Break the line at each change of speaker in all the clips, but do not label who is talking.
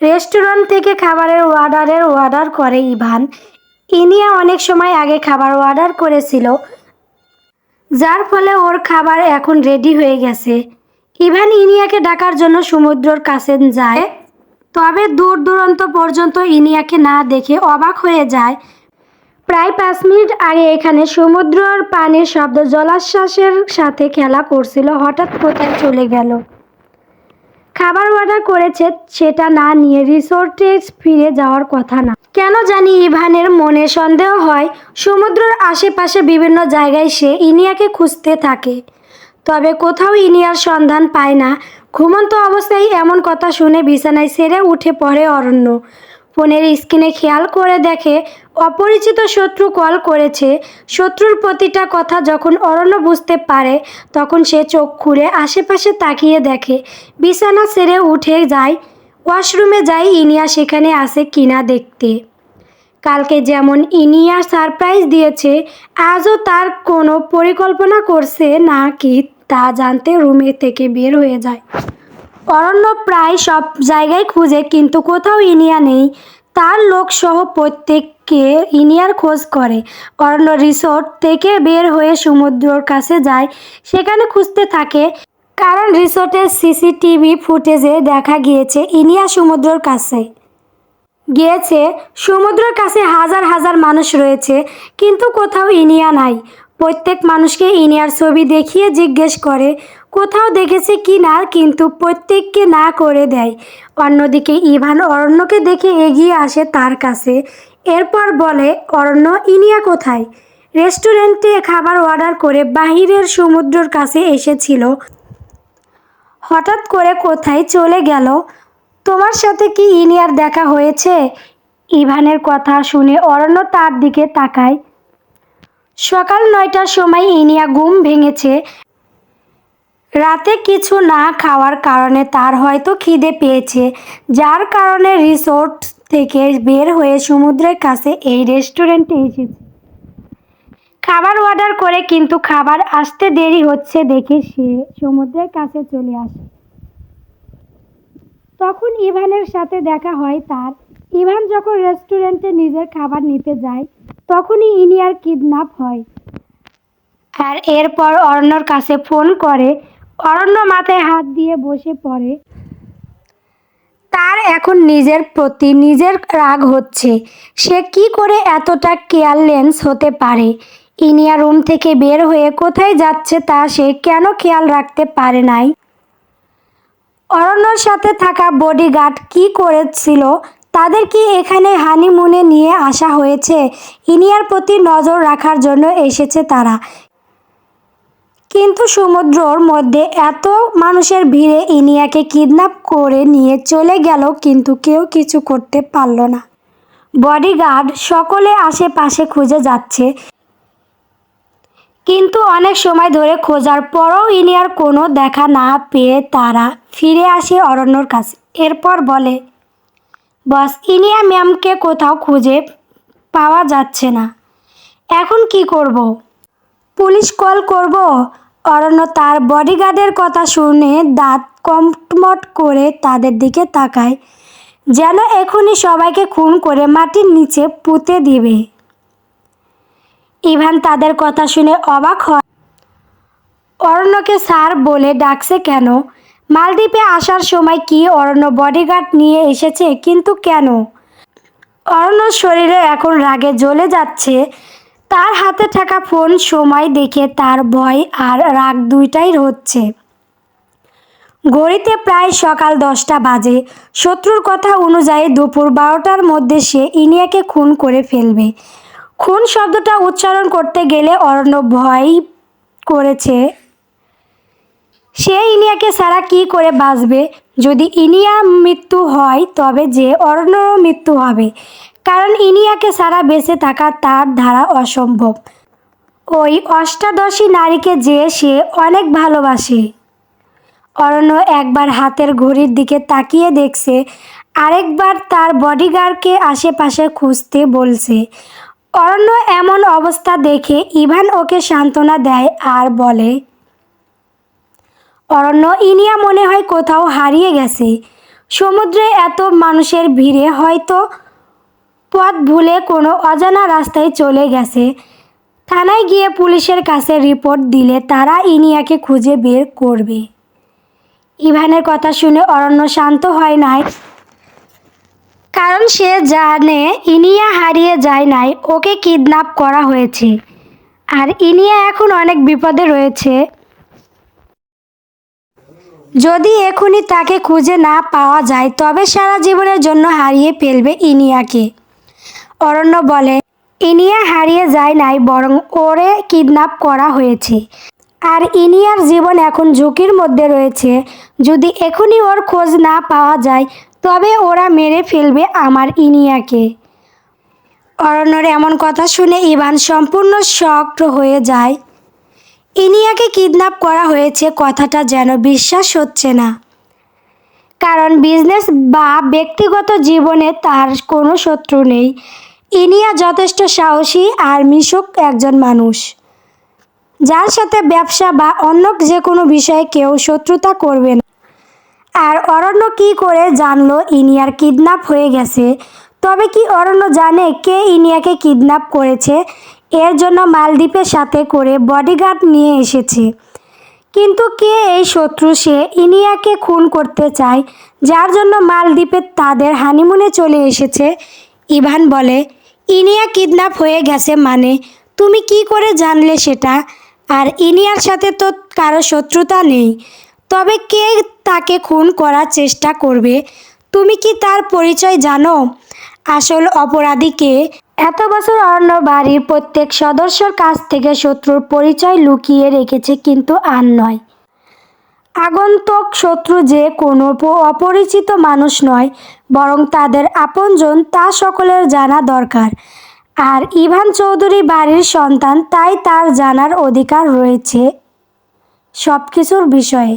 Restaurant থেকে খাবারের অর্ডারের অর্ডার করে ইভান। ইনিয়া অনেক সময় আগে খাবার অর্ডার করেছিল, যার ফলে ওর খাবার এখন রেডি হয়ে গেছে। ইভান ইনিয়াকে ডাকার জন্য সমুদ্রর কাছে যায়, তবে দূর দূরান্ত পর্যন্ত ইনিয়াকে না দেখে অবাক হয়ে যায়। প্রায় পাঁচ মিনিট আগে এখানে সমুদ্রর পানির শব্দ জলাশ্বাসের সাথে খেলা করছিল, হঠাৎ কোথায় চলে গেল। খাবার অর্ডার করেছে, সেটা না নিয়ে রিসোর্টে ফিরে যাওয়ার কথা না। কেন জানি ইভানের মনে সন্দেহ হয়, সমুদ্রের আশেপাশে বিভিন্ন জায়গায় সে ইনিয়াকে খুঁজতে থাকে। তবে কোথাও ইনিয়ার সন্ধান পায় না। ঘুমন্ত অবস্থায় এমন কথা শুনে বিছানায় সেরে উঠে পড়ে অরণ্য। ফোনের স্ক্রিনে খেয়াল করে দেখে অপরিচিত শত্রু কল করেছে। শত্রুর প্রতিটা কথা যখন অরণ্য বুঝতে পারে, তখন সে চোখ খুলে আশেপাশে তাকিয়ে দেখে, বিছানা সেরে উঠে যায়, ওয়াশরুমে যায় ইনিয়া সেখানে আছে কিনা দেখতে। কালকে যেমন ইনিয়া সারপ্রাইজ দিয়েছে, আজও তার কোনো পরিকল্পনা করছে না কি তা জানতে রুমে থেকে বের হয়ে যায়। অরণ্য প্রায় সব জায়গায় খুঁজে, কিন্তু কোথাও ইনিয়া নেই। তার লোকসহ প্রত্যেককে ইনিয়ার খোঁজ করে। অরণ্য রিসোর্ট থেকে বের হয়ে সমুদ্রর কাছে যায়, সেখানে খুঁজতে থাকে। কারণ রিসোর্টের সিসিটিভি ফুটেজে দেখা গিয়েছে, ইনিয়া সমুদ্রর কাছে গিয়েছে। সমুদ্রের কাছে হাজার হাজার মানুষ রয়েছে, কিন্তু কোথাও ইনিয়া নাই। প্রত্যেক মানুষকে ইনিয়ার ছবি দেখিয়ে জিজ্ঞেস করে কোথাও দেখেছে কি না, কিন্তু প্রত্যেককে না করে দেয়। অন্যদিকে ইভান অরণ্যকে দেখে এগিয়ে আসে তার কাছে। এরপর বলে, অরণ্য, ইনিয়া কোথায়? রেস্টুরেন্টে খাবার অর্ডার করে বাহিরের সমুদ্রের কাছে এসেছিল। হঠাৎ করে কোথায় চলে গেল? তোমার সাথে কি ইনিয়ার দেখা হয়েছে? ইভানের কথা শুনে অরণ্য তার দিকে তাকায়। সকাল নয়টার সময় ইনিয়া ঘুম ভেঙেছে। রাতে কিছু না খাওয়ার কারণে তার হয়তো খিদে পেয়েছে, যার কারণে রিসোর্ট থেকে বের হয়ে সমুদ্রের কাছে এই রেস্টুরেন্টে এসেছে। খাবার অর্ডার করে কিন্তু খাবার আসতে দেরি হচ্ছে দেখে সে সমুদ্রের কাছে চলে আসে। তখন ইভানের সাথে দেখা হয় তার। ইভান যখন রেস্টুরেন্টে নিজের খাবার নিতে যায়, তখনই ইনি আর কিডন্যাপ হয়। আর এরপর অরণ্যর কাছে ফোন করে অরণ্য মাথায় হাত দিয়ে বসে পড়ে। তার এখন নিজের প্রতি নিজের রাগ হচ্ছে। সে কি করে এতটা কেয়ারলেস হতে পারে? ইনিয়া রুম থেকে বের হয়ে কোথায় যাচ্ছে তা সে কেন খেয়াল রাখতে পারে নাই? অরণ্যর সাথে থাকা বডিগার্ড কি করেছিল? তাদের কি এখানে হানিমুনে নিয়ে আসা হয়েছে? ইনিয়ার প্রতি নজর রাখার জন্য এসেছে তারা। কিন্তু সমুদ্রর মধ্যে এত মানুষের ভিড়ে ইনিয়াকে কিডন্যাপ করে নিয়ে চলে গেল, কিন্তু কেউ কিছু করতে পারল না। বডিগার্ড সকলে আশেপাশে খুঁজে যাচ্ছে। কিন্তু অনেক সময় ধরে খোঁজার পরও ইনিয়ার কোনো দেখা না পেয়ে তারা ফিরে আসে অরণ্যর কাছে। এরপর বলে, বস, ইনিয়া ম্যামকে কোথাও খুঁজে পাওয়া যাচ্ছে না। এখন কি করব? পুলিশ কল করব। অরণ্য তার বডিগার্ডের কথা শুনে দাঁত কমটমট করে তাদের দিকে তাকায়, যেন এখনই সবাইকে খুন করে মাটির নিচে পুঁতে দিবে। ইভান তাদের কথা শুনে অবাক হয়। অরণ্যকে স্যার বলে ডাকছে কেন? মালদ্বীপে আসার সময় কি অরণ্য বডিগার্ড নিয়ে এসেছে, কিন্তু কেন? অরণ্যর শরীরে এখন রাগে জ্বলে যাচ্ছে। তার হাতে থাকা ফোন সময় দেখে তার ভয় আর রাগ দুইটাই হচ্ছে। ঘড়িতে প্রায় সকাল দশটা বাজে। শত্রুর কথা অনুযায়ী দুপুর বারোটার মধ্যে সে ইনিয়াকে খুন করে ফেলবে। খুন শব্দটা উচ্চারণ করতে গেলে অরণ্য ভয় করেছে। সে ইনিয়াকে সারা কি করে বাঁচবে? যদি ইনিয়া মৃত্যু হয়, তবে যে অরণ্যরও মৃত্যু হবে। কারণ ইনিয়াকে সারা বেঁচে থাকা তার দ্বারা অসম্ভব। ওই অষ্টাদশী নারীকে যে সে অনেক ভালোবাসে। অরণ্য একবার হাতের ঘড়ির দিকে তাকিয়ে দেখছে, আরেকবার তার বডিগার্ডকে আশেপাশে খুঁজতে বলছে। অরণ্য এমন অবস্থা দেখে ইভান ওকে সান্ত্বনা দেয় আর বলে অরণ্য ইনিয়া মনে হয় কোথাও হারিয়ে গেছে। সমুদ্রে এত মানুষের ভিড়ে হয়তো পথ ভুলে কোনো অজানা রাস্তায় চলে গেছে। থানায় গিয়ে পুলিশের কাছে রিপোর্ট দিলে তারা ইনিয়াকে খুঁজে বের করবে। ইভানের কথা শুনে অরণ্য শান্ত হয় নাই। কারণ সে জানে ইনিয়া হারিয়ে যায় নাই, ওকে কিডন্যাপ করা হয়েছে। আর ইনিয়া এখন অনেক বিপদে রয়েছে। যদি এখনই তাকে খুঁজে না পাওয়া যায়, তবে সারা জীবনের জন্য হারিয়ে ফেলবে ইনিয়াকে। অরণ্য বলে, ইনিয়া হারিয়ে যায় নাই, বরং ওরে কিডন্যাপ করা হয়েছে। আর ইনিয়ার জীবন এখন ঝুঁকির মধ্যে রয়েছে। যদি এখনই ওর খোঁজ না পাওয়া যায়, তবে ওরা মেরে ফেলবে আমার ইনিয়াকে। অরণ্যর এমন কথা শুনে ইভান সম্পূর্ণ শক্ত হয়ে যায়। ইনিয়াকে কিডন্যাপ করা হয়েছে, কথাটা যেন বিশ্বাস হচ্ছে না। কারণ বিজনেস বা ব্যক্তিগত জীবনে তার কোনো শত্রু নেই। ইনিয়া যথেষ্ট সাহসী আর মিশুক একজন মানুষ। যার সাথে ব্যবসা বা অন্য যে কোনো বিষয়ে কেউ শত্রুতা করবে না। আর অরণ্য কি করে জানলো ইনিয়ার কিডন্যাপ হয়ে গেছে? তবে কি অরণ্য জানে কে ইনিয়াকে কিডন্যাপ করেছে? এর জন্য মালদ্বীপের সাথে করে বডিগার্ড নিয়ে এসেছে। কিন্তু কে এই শত্রু সে ইনিয়াকে খুন করতে চায়, যার জন্য মালদ্বীপে তাদের হানিমুনে চলে এসেছে, ইভান বলে, ইনিয়া কিডন্যাপ হয়ে গেছে মানে তুমি কি করে জানলে সেটা? আর ইনিয়ার সাথে তো কারও শত্রুতা নেই। তবে কে তাকে খুন করার চেষ্টা করবে? তুমি কি তার পরিচয় জানো? আসল অপরাধীকে এত বছর অন্য বাড়ির প্রত্যেক সদস্যর কাছ থেকে শত্রুর পরিচয় লুকিয়ে রেখেছে কিন্তু আর নয়। আগন্তুক শত্রু যে কোনো অপরিচিত মানুষ নয়, বরং তাদের আপনজন তা সকলের জানা দরকার। আর ইভান চৌধুরী বাড়ির সন্তান তাই তার জানার অধিকার রয়েছে সব কিছুর বিষয়ে।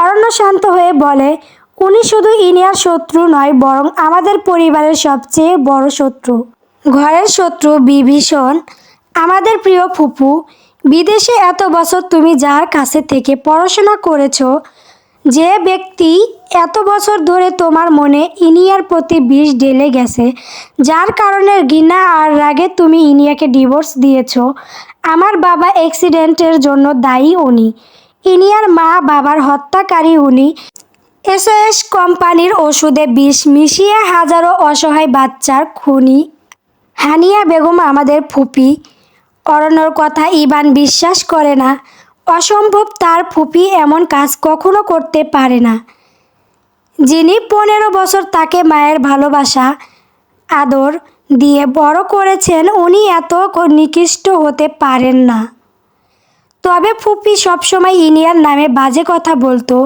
অরণ্য শান্ত হয়ে বলে, উনি শুধু ইনিয়ার শত্রু নয়, বরং আমাদের পরিবারের সবচেয়ে বড় শত্রু। ঘরের শত্রু বিভীষণ, আমাদের প্রিয় ফুপু, বিদেশে এত বছর তুমি যার কাছে থেকে পড়াশোনা করেছ, যে ব্যক্তি এত বছর ধরে তোমার মনে ইনিয়ার প্রতি বিষ ঢেলে গেছে, যার কারণে ঘৃণা আর রাগে তুমি ইনিয়াকে ডিভোর্স দিয়েছ, আমার বাবা অ্যাক্সিডেন্টের জন্য দায়ী উনি। ইনিয়ার মা বাবার হত্যাকারী উনি। এসএস কোম্পানির ওষুধে বিষ মিশিয়ে হাজারো অসহায় বাচ্চার খুনি হানিয়া বেগম আমাদের ফুপি। অরণ্যর কথা ইবান বিশ্বাস করে না। অসম্ভব তার ফুপি এমন কাজ কখনো করতে পারে না। যিনি পনেরো বছর তাকে মায়ের ভালোবাসা, আদর দিয়ে বড় করেছেন, উনি এত নিকৃষ্ট হতে পারেন না। তবে ফুপি সবসময় ইনিয়ার নামে বাজে কথা বলতো।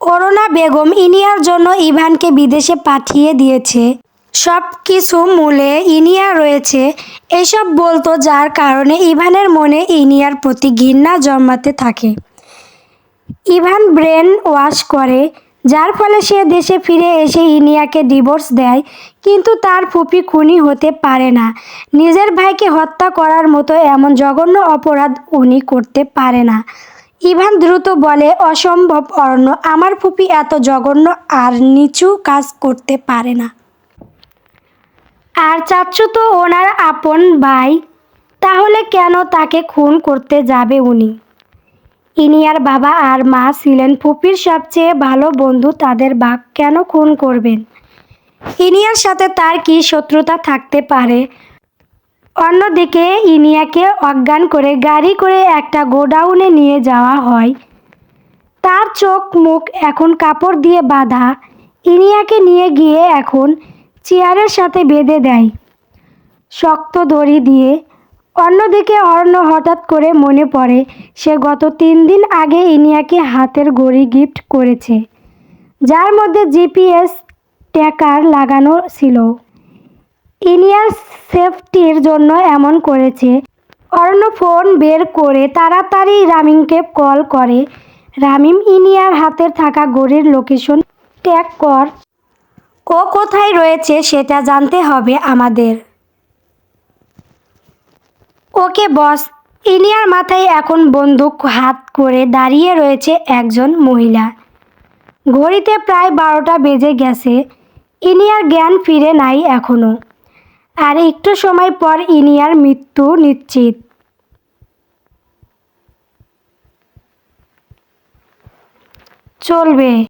অরুণা বেগম ইনিয়ার জন্য ইভানকে বিদেশে পাঠিয়ে দিয়েছে। সব কিছু মূলে ইনিয়া রয়েছে। এসব বলতো যার কারণে ইভানের মনে ইনিয়ার প্রতি ঘৃণা জন্মাতে থাকে। ইভান ব্রেন ওয়াশ করে, যার ফলে সে দেশে ফিরে এসে ইনিয়াকে ডিভোর্স দেয়, কিন্তু তার ফুপি খুনি হতে পারে না। নিজের ভাইকে হত্যা করার মতো এমন জঘন্য অপরাধ উনি করতে পারে না। ইভান দ্রুত বলে, অসম্ভব অরণ্য, আমার ফুপি এত জঘন্য আর নিচু কাজ করতে পারে না। আর চাচ্ছু তো ওনার আপন ভাই। তাহলে কেন তাকে খুন করতে যাবে উনি? ইনিয়ার বাবা আর মা ছিলেন ফুপির সবচেয়ে ভালো বন্ধু, তাদের বাঘ কেন খুন করবেন? ইনিয়ার সাথে তার কি শত্রুতা থাকতে পারে? অন্যদিকে ইনিয়াকে অজ্ঞান করে গাড়ি করে একটা গোডাউনে নিয়ে যাওয়া হয়। তার চোখ মুখ এখন কাপড় দিয়ে বাঁধা। ইনিয়াকে নিয়ে গিয়ে এখন চেয়ারের সাথে বেঁধে দেয়। শক্ত দড়ি দিয়ে। অন্যদিকে অর্ণ হঠাৎ করে মনে পড়ে, সে গত তিন দিন আগে ইনিয়াকে হাতের ঘড়ি গিফট করেছে, যার মধ্যে জিপিএস ট্যাকার লাগানো ছিল। ইনিয়ার সেফটির জন্য এমন করেছে অর্ণ ফোন বের করে তাড়াতাড়ি রামিমকে কল করে, রামিম, ইনিয়ার হাতের থাকা ঘড়ির লোকেশন ট্যাগ কর। ও কোথায় রয়েছে সেটা জানতে হবে আমাদের। ওকে বস, ইনিয়ার মাথায় এখন বন্দুক হাত করে দাঁড়িয়ে রয়েছে একজন মহিলা। ঘড়িতে প্রায় বারোটা বেজে গেছে, ইনিয়ার জ্ঞান ফিরে নাই এখনও আর একটু সময় পর ইনিয়ার মৃত্যু নিশ্চিত। চলবে।